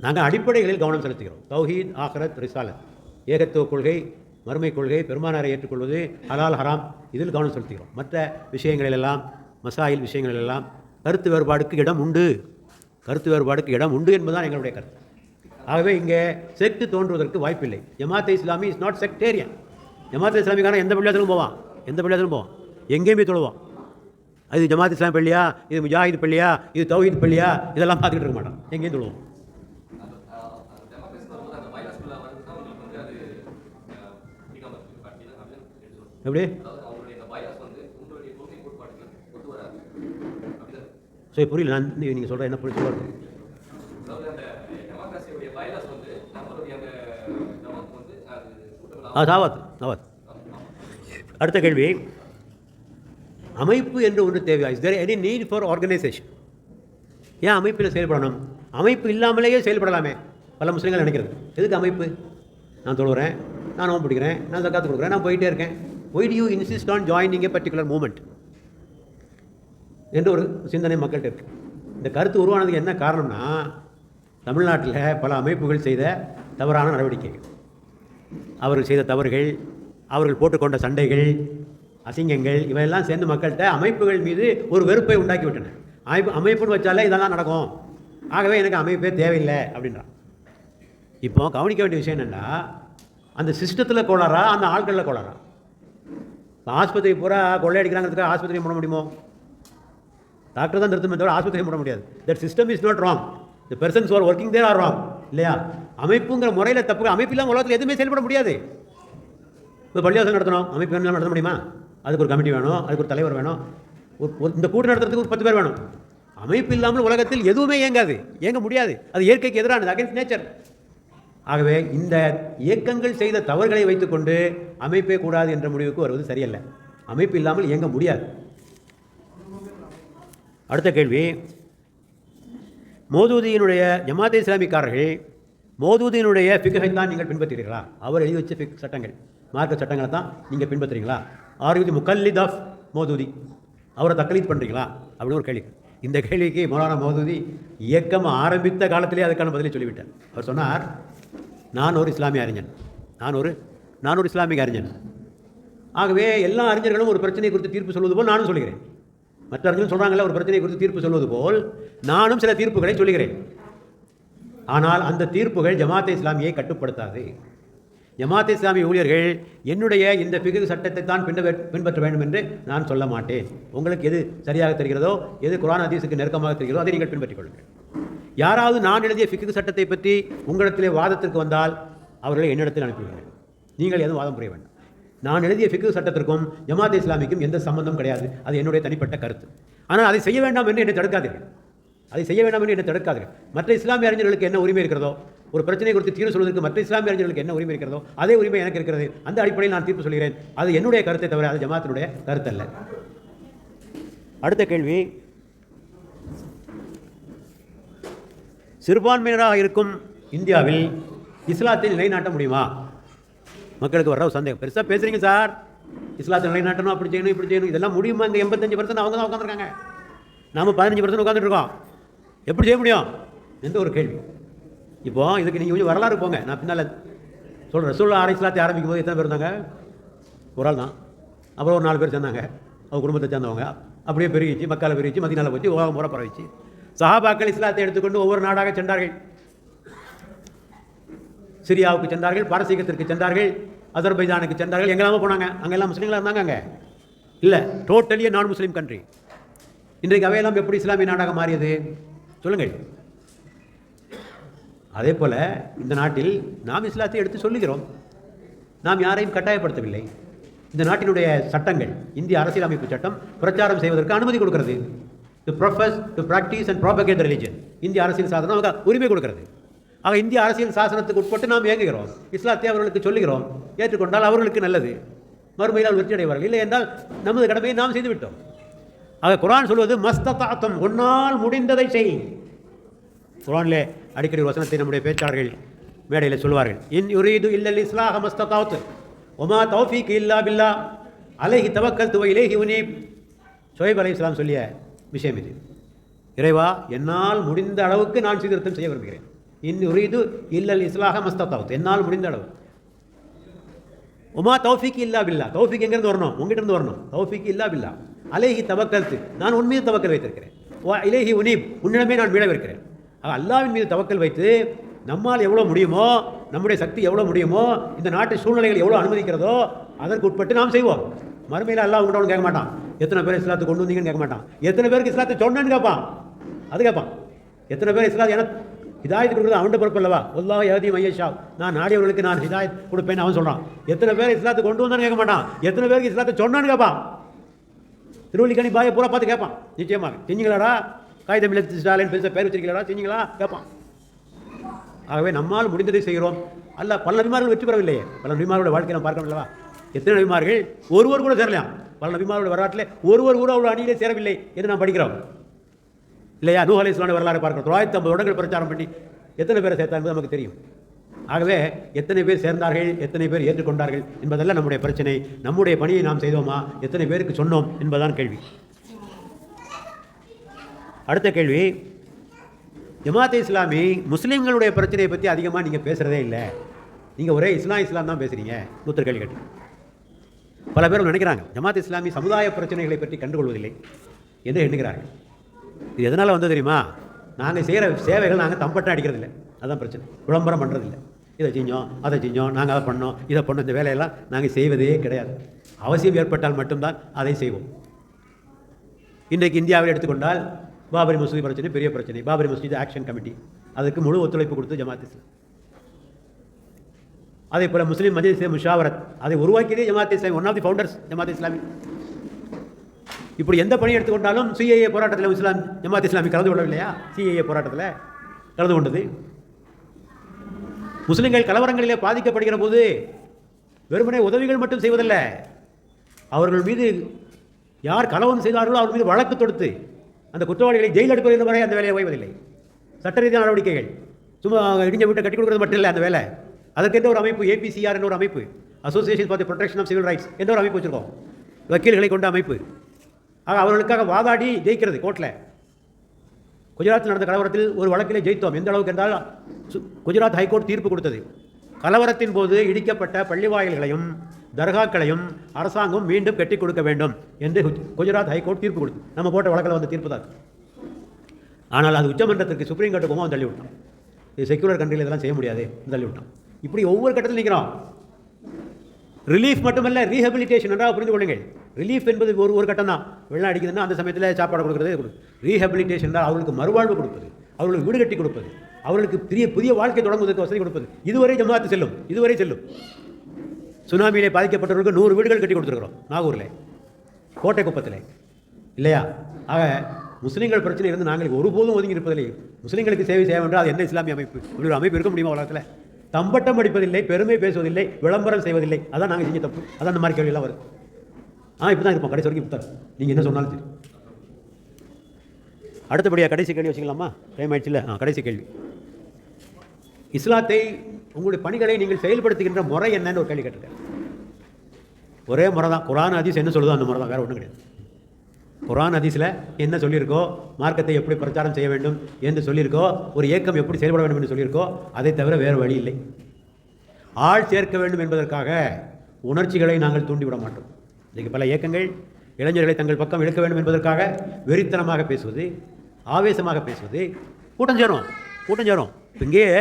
நாங்கள் அடிப்படைகளில் கவனம் செலுத்துகிறோம். தௌஹீத் ஆஹரத் ரிசாலத். ஏகத்துவ கொள்கை மறுமை கொள்கை பெருமானாரை ஏற்றுக்கொள்வது ஹலால் ஹராம். இதில் கவனம் செலுத்துகிறோம். மற்ற விஷயங்களிலெல்லாம் மசாயில் விஷயங்களிலெல்லாம் கருத்து வேறுபாடுக்கு இடம் உண்டு. கருத்து வேறுபாடுக்கு இடம் உண்டு என்பதுதான் எங்களுடைய கருத்து. ஆகவே இங்கே செக்ட் தோன்றுவதற்கு வாய்ப்பில்லை. Jamaat Islami is not sectarian Jamaat இஸ்லாமிக்கான எந்த பள்ளியாத்திலும் போவான்? எந்த பள்ளியாத்திலும் போவான்? எங்கேயும் போய் தொழுவான். அது ஜமாத் இஸ்லாம் பள்ளியா? இது முஜாஹித் பள்ளியா? இது தௌஹீத் பள்ளியா? இதெல்லாம் பார்த்துக்கிட்டு இருக்க மாட்டான். எங்கேயும் தொழுவோம் எப்படி? சரி புரியல. நான் நீங்கள் சொல்கிற என்ன புரிஞ்சு சொல்லுங்க ஆ சாவாத் தாவத் அடுத்த கேள்வி. அமைப்பு என்று ஒன்று தேவையா? Is there any need for organisation ஏன் அமைப்பில் செயல்படணும்? அமைப்பு இல்லாமலேயே செயல்படலாமே. பல முஸ்லீம்கள் நினைக்கிறது. எதுக்கு அமைப்பு? நான் தொழுகிறேன் நான் நோம்பு பிடிக்கிறேன் நான் தக்காத்து கொடுக்குறேன் நான் போயிட்டே இருக்கேன். Why do you insist on joining a particular moment என்று ஒரு சிந்தனை மக்கள்கிட்ட இருக்கு. இந்த கருத்து உருவானதுக்கு என்ன காரணம்னா தமிழ்நாட்டில் பல அமைப்புகள் செய்த தவறான நடவடிக்கைகள். அவர்கள் செய்த தவறுகள் அவர்கள் போட்டுக்கொண்ட சண்டைகள் அசிங்கங்கள் இவையெல்லாம் சேர்ந்து மக்கள்கிட்ட அமைப்புகள் மீது ஒரு வெறுப்பை உண்டாக்கி விட்டன அமைப்பு அமைப்புன்னு வச்சாலே இதெல்லாம் நடக்கும். ஆகவே எனக்கு அமைப்பே தேவையில்லை அப்படின்றான். இப்போ கவனிக்க வேண்டிய விஷயம் என்னென்னா அந்த சிஸ்டத்தில் கோளாறா அந்த ஆட்களில் கோளாறா? ஆஸ்பத்திரி பூரா கொள்ளையடிக்கிறாங்கிறதுக்கு ஆஸ்பத்திரியை மூட முடியுமோ? டாக்டர் தான் நிறுத்தமே தவிர ஆஸ்பத்திரியை மூட முடியாது. That system is not wrong the persons are working there are wrong இல்லையா? அமைப்புங்கிற முறையில் தப்பு அமைப்பு இல்லாமல் உலகத்தில் எதுவுமே செயல்பட முடியாது. இப்போ பள்ளிவாசல் நடத்தணும் அமைப்பு வேணும் நடத்த முடியுமா? அதுக்கு ஒரு கமிட்டி வேணும் அதுக்கு ஒரு தலைவர் வேணும். ஒரு இந்த கூட்டம் நடத்துறதுக்கு ஒரு பத்து பேர் வேணும். அமைப்பு இல்லாமல் உலகத்தில் எதுவுமே இயங்காது. இயங்க முடியாது. அது இயற்கைக்கு எதிரானது அகேன்ஸ்ட் நேச்சர் ஆகவே இந்த இயக்கங்கள் செய்த தவறுகளை வைத்துக்கொண்டு அமைப்பே கூடாது என்ற முடிவுக்கு வருவது சரியல்ல. அமைப்பு இல்லாமல் இயங்க முடியாது. அடுத்த கேள்வி. மோதூதியினுடைய ஜமாத்தே இஸ்லாமிக்காரர்கள் மோதூதியினுடைய ஃபிகை தான் நீங்கள் பின்பற்றுகிறீர்களா? அவர் எழுதி வச்ச ஃபிக் சட்டங்கள் மார்க்க சட்டங்களை தான் நீங்கள் பின்பற்றுறீங்களா? ஆர் முக்கல்லித் ஆஃப் மோதூதி அவரை தக்கலீத் பண்ணுறீங்களா அப்படின்னு ஒரு கேள்வி. இந்த கேள்விக்கு மௌலானா மோதூதி இயக்கம் ஆரம்பித்த காலத்திலே அதுக்கான பதிலை சொல்லிவிட்டார். அவர் சொன்னார் நான் ஒரு இஸ்லாமிய அறிஞன். நான் ஒரு நான் ஒரு இஸ்லாமிய அறிஞன். ஆகவே எல்லா அறிஞர்களும் ஒரு பிரச்சனை குறித்து தீர்ப்பு சொல்வது போல் நானும் சொல்கிறேன். மற்ற அறிஞர்கள் சொல்கிறாங்கல்ல ஒரு பிரச்சனை குறித்து தீர்ப்பு சொல்வது போல் நானும் சில தீர்ப்புகளை சொல்கிறேன். ஆனால் அந்த தீர்ப்புகள் ஜமாத்தே இஸ்லாமியை கட்டுப்படுத்தாது. ஜமாத் இஸ்லாமிய ஊழியர்கள் என்னுடைய இந்த பிகு சட்டத்தை தான் பின்பற்ற பின்பற்ற வேண்டும் என்று நான் சொல்ல மாட்டேன். உங்களுக்கு எது சரியாக தெரிகிறதோ எது குரான் அதிசுக்கு நெருக்கமாக தெரிகிறதோ அதை நீங்கள் பின்பற்றிக் கொள்ளுங்கள். யாராவது நான் எழுதிய ஃபிக்கு சட்டத்தை பற்றி உங்களிடத்திலே வாதத்திற்கு வந்தால் அவர்களை என்னிடத்தில் அனுப்பிவிடுங்கள் நீங்கள் எதுவும் வாதம் புரிய வேண்டாம். நான் எழுதிய ஃபிக்கு சட்டத்திற்கும் ஜமாத் இஸ்லாமிக்கும் எந்த சம்பந்தம் கிடையாது. அது என்னுடைய தனிப்பட்ட கருத்து. ஆனால் அதை செய்ய வேண்டாம் என்று என்னை தடுக்காதீர்கள். அதை செய்ய வேண்டாம் என்று என்னை தடுக்காதீர்கள். மற்ற இஸ்லாமிய அறிஞர்களுக்கு என்ன உரிமை இருக்கிறதோ ஒரு பிரச்சனை குறித்து தீர்வு சொல்வதற்கு மற்ற இஸ்லாமிய அறிஞர்களுக்கு என்ன உரிமை இருக்கிறதோ அதே உரிமை எனக்கு இருக்கிறது. அந்த அடிப்படையில் நான் தீர்ப்பு சொல்கிறேன். அது என்னுடைய கருத்தை தவிர அது ஜமாத்தினுடைய கருத்தல்ல. அடுத்த கேள்வி சிறுபான்மையினராக இருக்கும் இந்தியாவில் இஸ்லாத்தை நிலைநாட்ட முடியுமா? மக்களுக்கு வர்ற சந்தேகம். பெருசாக பேசுகிறீங்க சார். இஸ்லாத்தை நிலைநாட்டணும் அப்படி செய்யணும் இப்படி செய்யணும். இதெல்லாம் முடியுமா? இந்த எண்பத்தஞ்சு பர்சன்ட் அவங்க தான் உட்காந்துருக்காங்க நாம் பதினஞ்சு பர்சன்ட் உட்காந்துட்ருக்கோம் எப்படி செய்ய முடியும்? எந்த ஒரு கேள்வி. இப்போ இதுக்கு நீங்கள் கொஞ்சம் வரலாறு போங்க. நான் பின்னால் சொல்கிறேன் சூழல் ஆரை இஸ்லாத்தை ஆரம்பிக்கும் போது எத்தனை பேர் இருந்தாங்க? ஒரு ஆள் தான். அப்புறம் ஒரு நாலு பேர் சேர்ந்தாங்க. அவங்க குடும்பத்தை சேர்ந்தவங்க. அப்படியே பெருகிச்சு மக்களை பெருகிச்சு மதினால போச்சு உலகம் முறை பரவிச்சு சஹாபாக்கள் இஸ்லாத்தை எடுத்துக்கொண்டு ஒவ்வொரு நாடாக சென்றார்கள். சிரியாவுக்கு சென்றார்கள் பாரசீகத்திற்கு சென்றார்கள் அசர்பைஜானுக்கு சென்றார்கள். எங்கெல்லாமோ போனாங்க. அங்கெல்லாம் முஸ்லீம்களாக இருந்தாங்க அங்கே? இல்லை டோட்டலியே நான் முஸ்லீம் கண்ட்ரி இன்றைக்கு அவையெல்லாம் எப்படி இஸ்லாமிய நாடாக மாறியது? சொல்லுங்கள். அதே போல் இந்த நாட்டில் நாம் இஸ்லாத்தை எடுத்து சொல்லுகிறோம். நாம் யாரையும் கட்டாயப்படுத்தவில்லை. இந்த நாட்டினுடைய சட்டங்கள் இந்திய அரசியலமைப்பு சட்டம் பிரச்சாரம் செய்வதற்கு அனுமதி கொடுக்கிறது. To profess to practice and propagate religion இந்திய அரசியல் சாசனம் அவங்க உரிமை கொடுக்கறது. ஆக இந்திய அரசியல் சாசனத்துக்கு உட்பட்டு நாம் இயங்குகிறோம். இஸ்லாத்தை அவர்களுக்கு சொல்லுகிறோம். ஏற்றுக்கொண்டால் அவர்களுக்கு நல்லது. மறுமையில் வெற்றி அடைவார்கள் இல்லை என்றால் நமது கடமையை நாம் செய்துவிட்டோம். ஆக குரான் சொல்வது மஸ்ததாத்தம் உன்னால் முடிந்ததை செய். குரானிலே அடிக்கடி வசனத்தை நம்முடைய பேச்சாளர்கள் மேடையில் சொல்வார்கள். இன் யுரீது இல்லல் இஸ்லாஹ மஸ்ததாத் ஒமா தௌஃபீக் இல்லா பில்லா. அலைஹி தவக்கல் துவை இலேஹி உனீப். ஷோயப் அலி இஸ்லாம் சொல்லிய விஷயம் இது. இறைவா என்னால் முடிந்த அளவுக்கு நான் சீர்திருத்தம் செய்ய விரும்புகிறேன். இன் யுரீது இல்லல் இஸ்லாக மஸ்ததாத் என்னால் முடிந்த அளவு. உமா தௌஃபிக் இல்லா பில்லா. தௌஃபிக் எங்கேருந்து வரணும்? உங்ககிட்ட இருந்து வரணும். தௌஃபிக் இல்லா பில்லா. அலேஹி தவக்கல்த்து. நான் உன் மீது தவக்கல் வைத்திருக்கிறேன். வா இலேஹி உனீப். உன்னிடமே நான் மீளவிருக்கிறேன் அல்லாவின் மீது தவக்கல் வைத்து நம்மால் எவ்வளோ முடியுமோ நம்முடைய சக்தி எவ்வளோ முடியுமோ இந்த நாட்டு சூழ்நிலைகள் எவ்வளோ அனுமதிக்கிறதோ அதற்கு உட்பட்டு நாம் செய்வோம். மறுமையில் அல்லாஹ் உங்கள்கிட்ட கேட்க மாட்டான். எத்தனை பேர் இஸ்லாத்தை கொண்டு வந்தீங்கன்னு கேட்க மாட்டான். எத்தனை பேருக்கு இஸ்லாத்தை சொன்னேன்னு கேட்பான். அது கேட்பான். எத்தனை பேர் இஸ்லாத் எனக்கு ஹிதாயத் கொடுக்குறது அவன்கிட்ட பொறுப்பு அல்லவா? ஒல்லா யஹதி மையஷா நான் நாடியவர்களுக்கு நான் ஹிதாயத் கொடுப்பேன்னு அவன் சொல்கிறான் எத்தனை பேர் இஸ்லாத்தை கொண்டு வந்தான்னு கேட்க மாட்டான். எத்தனை பேருக்கு இஸ்லாத்தை சொன்னான்னு கேட்பான். திருவள்ளிக்கணி பாயை பூரா பார்த்து கேட்பான். நிச்சயமாக. செஞ்சீங்களாடா காகிதம் ஸ்டாலின் பெருசாக பேர் வச்சிருக்கீங்களா செஞ்சீங்களா கேட்பான். ஆகவே நம்மால் முடிந்ததை செய்கிறோம். அல்ல பல நபிமார்கள் வெற்றி பெறவில்லையே. பல நபிமார்களோட வாழ்க்கை நாம் பார்க்கணும் அல்லவா? எத்தனை நபிமார்கள்? ஒருவர் கூட சேரலாம் பல நபிமாரோட வரலாற்றில் ஒருவர் கூட அவ்வளோ அணியிலே சேரவில்லை என்று நாம் படிக்கிறோம். இல்லையா? நூ அலை வரலாறு பார்க்கிறோம். தொள்ளாயிரத்தி ஐம்பது வருடங்கள் பிரச்சாரம் பண்ணி எத்தனை பேரை சேர்த்தாங்க நமக்கு தெரியும். ஆகவே எத்தனை பேர் சேர்ந்தார்கள் எத்தனை பேர் ஏற்றுக்கொண்டார்கள் என்பதெல்லாம் நம்முடைய பிரச்சனை. நம்முடைய பணியை நாம் செய்தோமா? எத்தனை பேருக்கு சொன்னோம் என்பதுதான் கேள்வி. அடுத்த கேள்வி ஜமாத்தே இஸ்லாமி முஸ்லீம்களுடைய பிரச்சனையை பற்றி அதிகமாக நீங்கள் பேசுகிறதே இல்லை. நீங்கள் ஒரே இஸ்லாம் இஸ்லாம் தான் பேசுகிறீங்க நூத்தர் கேள்வி கேட்டு பல பேர் நினைக்கிறாங்க ஜமாத் இஸ்லாமி சமுதாய பிரச்சனைகளை பற்றி கண்டுகொள்வதில்லை என்று எண்ணுகிறார்கள். இது எதனால் வந்து தெரியுமா? நாங்கள் செய்கிற சேவைகள் நாங்கள் தம்பட்டம் அடிக்கிறதில்ல. அதான் பிரச்சனை. விளம்பரம் பண்ணுறதில்லை இதை செஞ்சோம் அதை செஞ்சோம் நாங்கள் அதை பண்ணோம் இதை பண்ணோம் இந்த வேலையெல்லாம் நாங்கள் செய்வதே கிடையாது. அவசியம் ஏற்பட்டால் மட்டும்தான் அதை செய்வோம். இன்றைக்கு இந்தியாவில் எடுத்துக்கொண்டால் பாபரி மசூதி பிரச்சனை பெரிய பிரச்சனை. பாபரி மசூதி ஆக்ஷன் கமிட்டி. அதுக்கு முழு ஒத்துழைப்பு கொடுத்து ஜமாத் இஸ்லாம். அதே போல் முஸ்லீம் மஜிஸ் முஷாவரத். அதை உருவாக்கியதே Jamaat Islami one of the founders Jamaat Islami. இப்படி எந்த பணி எடுத்துக்கொண்டாலும் சிஏஏ போராட்டத்தில் இஸ்லாம் ஜமாத் இஸ்லாமி கலந்து கொள்ளவில்லையா? சிஏஏ போராட்டத்தில் கலந்து கொண்டது. முஸ்லீம்கள் கலவரங்களிலே பாதிக்கப்படுகிற போது வெறுமனே உதவிகள் மட்டும் செய்வதில்லை. அவர்கள் மீது யார் கலவரம் செய்தார்களோ அவர் மீது வழக்கு தொடுத்து அந்த குற்றவாளிகளை ஜெயில் அனுப்புகிற வரை அந்த வேலையை ஓய்வதில்லை. சட்ட ரீதியான நடவடிக்கைகள். சும்மா இடிஞ்ச வீட்டை கட்டி கொடுக்குறது மட்டும் இல்லை அந்த வேலை. அதற்கென்ற ஒரு அமைப்பு ஏபிசிஆர் என்ற ஒரு அமைப்பு association for the protection of civil rights என்ற ஒரு அமைப்பு வச்சுருக்கோம். வக்கீல்களை கொண்ட அமைப்பு. ஆக அவர்களுக்காக வாதாடி ஜெயிக்கிறது கோர்ட்டில் குஜராத்தில் நடந்த கலவரத்தில் ஒரு வழக்கிலே ஜெயித்தோம். எந்த அளவுக்கு என்றால் குஜராத் ஹைகோர்ட் தீர்ப்பு கொடுத்தது. கலவரத்தின் போது இடிக்கப்பட்ட பள்ளிவாயில்களையும் தர்காக்களையும் அரசாங்கம் மீண்டும் கட்டி கொடுக்க வேண்டும் என்று குஜராத் ஹைகோர்ட் தீர்ப்பு கொடுத்து நம்ம போட்ட வழக்கில் வந்த தீர்ப்பு தான். ஆனால் அது உச்சமன்றத்திற்கு சுப்ரீம் கோர்ட்டுக்கு போகும் தள்ளிவிட்டான் இது செக்யூலர் கண்ட்ரியில் இதெல்லாம் செய்ய முடியாது. தள்ளிவிட்டான் இப்படி ஒவ்வொரு கட்டத்தில் நிற்கிறோம் ரிலீஃப் மட்டுமல்ல ரீஹபிலிட்டேஷன் என்றால் புரிந்து கொள்ளுங்கள். ரிலீஃப் என்பது ஒரு ஒரு கட்டம் தான் வெள்ளம் அடிக்குதுன்னா அந்த சமயத்தில் சாப்பாடு கொடுக்குறது ரீஹபிலிட்டேஷன் என்றால் அவர்களுக்கு மறுவாழ்வு கொடுப்பது அவர்களுக்கு வீடு கட்டி கொடுப்பது அவர்களுக்கு பெரிய புதிய வாழ்க்கை தொடங்குவதற்கு வசதி கொடுப்பது. இதுவரை ஜமாத்து செல்லும் இதுவரை செல்லும். சுனாமியிலே பாதிக்கப்பட்டவர்களுக்கு நூறு வீடுகள் கட்டி கொடுத்துருக்குறோம் நாகூரில். கோட்டை குப்பத்தில் இல்லையா? ஆக முஸ்லீம்கள் பிரச்சனை இருந்து நாங்கள் ஒருபோதும் ஒதுங்கி இருப்பதில்லை. முஸ்லீம்களுக்கு சேவை செய்ய வேண்டாம் அது என்ன இஸ்லாமிய அமைப்பு? இப்படி ஒரு அமைப்பு இருக்க முடியுமா உலகத்தில்? தம்பட்டம் அடிப்பதில்லை பெருமை பேசுவதில்லை விளம்பரம் செய்வதில்லை. அதான் நாங்கள் செஞ்ச தப்பு. அதான் அந்த மாதிரி கேள்வியெல்லாம் வருது. ஆ இப்போ தான் இருப்போம். கடைசி வரைக்கும் இப்போ நீங்கள் என்ன சொன்னாலும் சரி. அடுத்தபடியாக கடைசி கேள்வி வச்சுக்கலாமா? டைம் ஆயிடுச்சுல? ஆ கடைசி கேள்வி. இஸ்லாத்தை உங்களுடைய பணிகளை நீங்கள் செயல்படுத்துகின்ற முறை என்னன்னு ஒரு கேள்வி கேட்டிருக்கேன். ஒரே முறை தான் குரான் ஹதீஸ் என்ன சொல்லுதோ அந்த முறை தான் வேறு ஒன்றும் கிடையாது. குரான் அதிசில் என்ன சொல்லியிருக்கோ மார்க்கத்தை எப்படி பிரச்சாரம் செய்ய வேண்டும் என்று சொல்லியிருக்கோ ஒரு இயக்கம் எப்படி செயல்பட வேண்டும் என்று சொல்லியிருக்கோ அதை தவிர வேறு வழி இல்லை. ஆள் சேர்க்க வேண்டும் என்பதற்காக உணர்ச்சிகளை நாங்கள் தூண்டிவிட மாட்டோம். இன்றைக்கு பல இயக்கங்கள் இளைஞர்களை தங்கள் பக்கம் இழுக்க வேண்டும் என்பதற்காக வெறித்தனமாக பேசுவது ஆவேசமாக பேசுவது கூட்டம் சேரும் கூட்டம் சேரும். இங்கேயே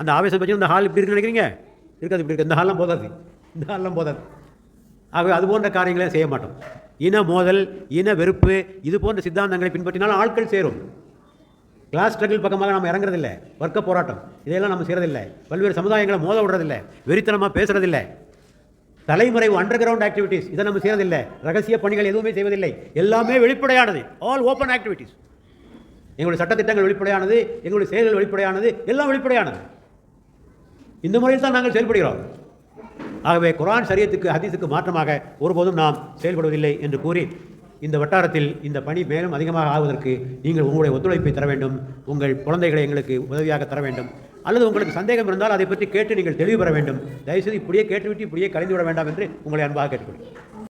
அந்த ஆவேசம் பற்றி இந்த ஹால் இப்படி இருக்குன்னு நினைக்கிறீங்க? இருக்காது இப்படி இருக்குது இந்த ஹால்லாம் போதாது. இந்த ஹால்லாம் போதாது. ஆகவே அது போன்ற காரியங்களே செய்ய மாட்டோம். இன மோதல் இன வெறுப்பு இது போன்ற சித்தாந்தங்களை பின்பற்றினால் ஆட்கள் சேரும். கிளாஸ் ஸ்ட்ரகிள் பக்கமாக நம்ம இறங்குறதில்ல. வர்க்க போராட்டம் இதையெல்லாம் நம்ம செய்கிறதில்லை பல்வேறு சமுதாயங்களை மோத விடுறதில்லை. வெறித்தனமாக பேசுறதில்ல. தலைமுறை அண்டர் கிரவுண்ட் ஆக்டிவிட்டீஸ் இதை நம்ம செய்கிறதில்லை ரகசிய பணிகள் எதுவுமே செய்வதில்லை. எல்லாமே வெளிப்படையானது. ஆல் ஓப்பன் ஆக்டிவிட்டீஸ் எங்களுடைய சட்டத்திட்டங்கள் வெளிப்படையானது எங்களுடைய செயல்கள் வெளிப்படையானது எல்லாம் வெளிப்படையானது. இந்த முறையில் தான் நாங்கள் செயல்படுகிறோம். ஆகவே குரான் சரியத்துக்கு ஹதீஸுக்கு மாற்றமாக ஒருபோதும் நாம் செயல்படுவதில்லை என்று கூறி இந்த வட்டாரத்தில் இந்த பணி மேலும் அதிகமாக ஆகுவதற்கு நீங்கள் உங்களுடைய ஒத்துழைப்பை தர வேண்டும் உங்கள் குழந்தைகளை எங்களுக்கு உதவியாக தர வேண்டும். அல்லது உங்களுக்கு சந்தேகம் இருந்தால் அதை பற்றி கேட்டு நீங்கள் தெளிவு பெற வேண்டும். தயவுசெய்து இப்படியே கேட்டுவிட்டு இப்படியே கலைந்து விட வேண்டாம் என்று உங்களை அன்பாக கேட்டுக்கொள்கிறேன்.